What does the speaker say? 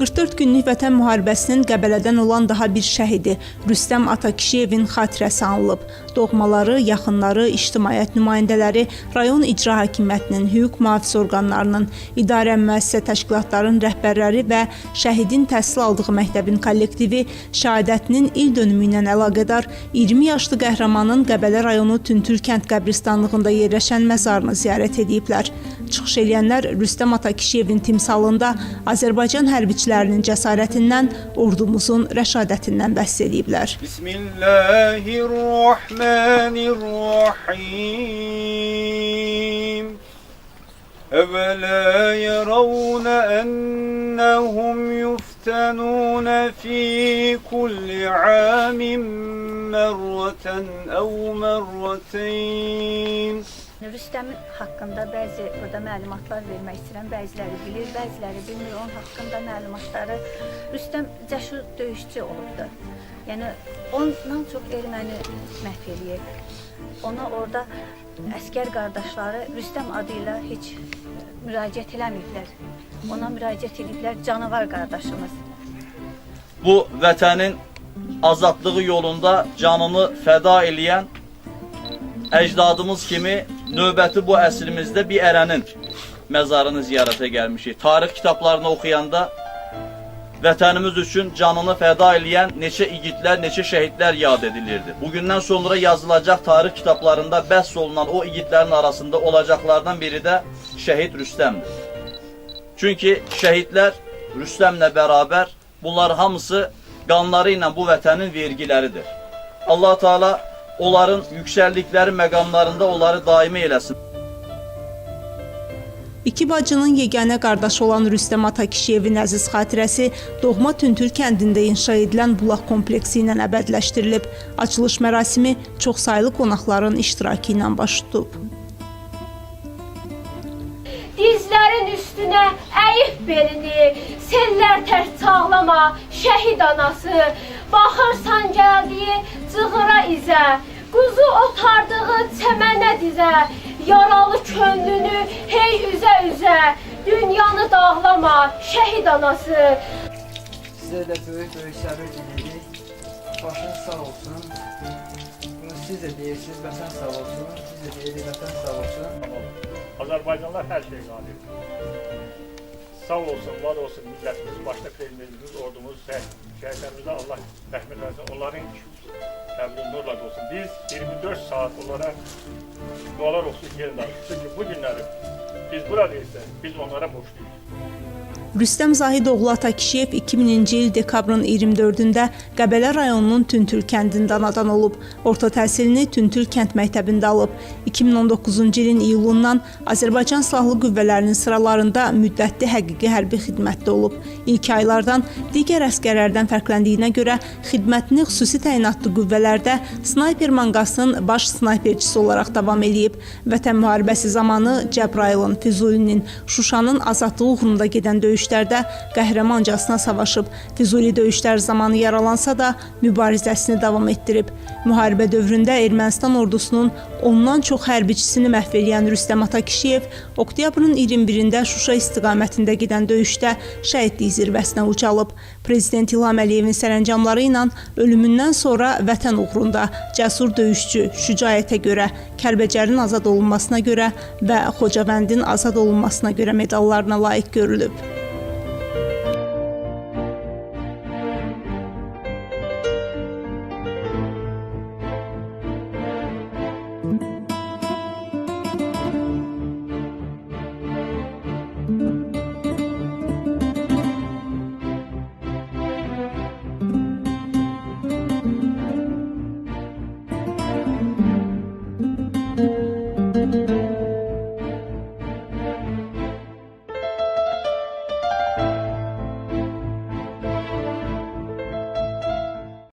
44 günlük vətən müharibəsinin Qəbələdən olan daha bir şəhidi Rüstəm Atakişiyevin xatirəsi anılıb. Doğmaları, yaxınları, ictimaiyyət nümayəndələri, rayon icra hakimiyyətinin, hüquq mühafizə orqanlarının, idarə müəssisə təşkilatların rəhbərləri və şəhidin təhsil aldığı məktəbin kollektivi şəhadətinin il dönümü ilə əlaqədar 20 yaşlı qəhrəmanın Qəbələ rayonu Tüntül kənd qəbristanlığında yerləşən məzarını ziyarət ediblər. Çıxış edənlər Rüstəm Atakişiyevin timsalında Azərbaycan hərbiçilərinin cəsarətindən, ordumuzun rəşadətindən bəhs ediblər. بسم الله الرحمن الرحيم أولا يرون أنهم يفتنون في كل عام مرة أو مرتين Rüstəmin haqqında bəzi burada məlumatlar vermək istəyirəm. Bəziləri bilir, bəziləri bilmir. Onun haqqında məlumatları Rüstəm cəsur döyüşçü olubdu. Yəni ondan çox erməni məhv eləyib. Ona orada əskər qardaşları Rüstəm adı ilə heç müraciət eləməyiblər. Ona müraciət ediblər canavar qardaşımız. bu vətənin azadlığı yolunda canını fəda eləyən əcdadımız kimi növbəti bu əsrimizdə bir ərənin məzarını ziyarətə gəlmişik. Tarix kitablarını oxuyanda vətənimiz üçün canını fəda eləyən neçə igidlər, neçə şəhidlər yad edilirdi. Bugündən sonra yazılacaq tarix kitablarında bəhs olunan o igidlərin arasında olacaqlardan biri də şəhid Rüstəmdir. Çünki şəhidlər Rüstəmlə bərabər bunlar hamısı qanları ilə bu vətənin vergiləridir. Allah Teala onların yüksəldikləri məqamlarında onları daimi eləsin. İki bacının yeganə qardaşı olan Rüstəm Atakişiyevin əziz xatirəsi doğma Tüntül kəndində inşa edilən bulaq kompleksi ilə əbədləşdirilib. Açılış mərasimi çoxsaylı qonaqların iştirakı ilə baş tutub. Dizlərin üstünə əyib belini, sellər tərs çağlama, şəhid anası. Baxırsan gəldiyi cığıra izə, quzu otardığı çəmənə dizə. Yaralı könlünü hey üzə üzə, dünyanı dağlama, şəhid anası. Sizə də böyük böyük səbir diliyirik. Başınız sağ olsun. Bunu siz də deyirsiniz, vətən sağ olsun. Siz də deyirik, vətən sağ olsun. Azerbaycanlılar her şeye galip. Sağ olsun, var olsun milletimiz, başta prezidentimiz, ordumuz, şehitlerimize Allah rahmet versin. Onların kabri nurla olsun. Biz 24 saat olarak dualar olsun yerinde. Çünkü bu günleri biz buradayız, biz onlara borçluyuz. Rüstəm Zahidoğlu Atakişiyev 2000-ci il dekabrın 24-də Qəbələ rayonunun Tüntül kəndində anadan olub. Orta təhsilini Tüntül kənd məktəbində alıb. 2019-cu ilin iyulundan Azərbaycan Silahlı Qüvvələrinin sıralarında müddətli həqiqi hərbi xidmətdə olub. İlk aylardan digər əskərlərdən fərqləndiyinə görə xidmətini xüsusi təyinatlı qüvvələrdə snayper manqasının baş snayperçisi olaraq davam eləyib. Vətən müharibəsi zamanı Cəbrayılın, Füzulinin, Şuşanın azadlığı uğrunda gedən döyüşlərdə qəhrəmancasına savaşıb. Füzuli döyüşlər zamanı yaralansa da mübarizəsini davam etdirib. Müharibə dövründə Ermənistan ordusunun ondan çox hərbiçisini məhv edən Rüstəm Atakişiyev oktyabrın 21-də Şuşa istiqamətində gedən döyüşdə şəhidlik zirvəsinə ucalıb. Prezident İlham Əliyevin sərəncamları ilə ölümündən sonra vətən uğrunda cəsur döyüşçü, şücaətə görə, Kəlbəcərin azad olunmasına görə və Xocavəndin azad olunmasına görə medallarına layiq görülüb.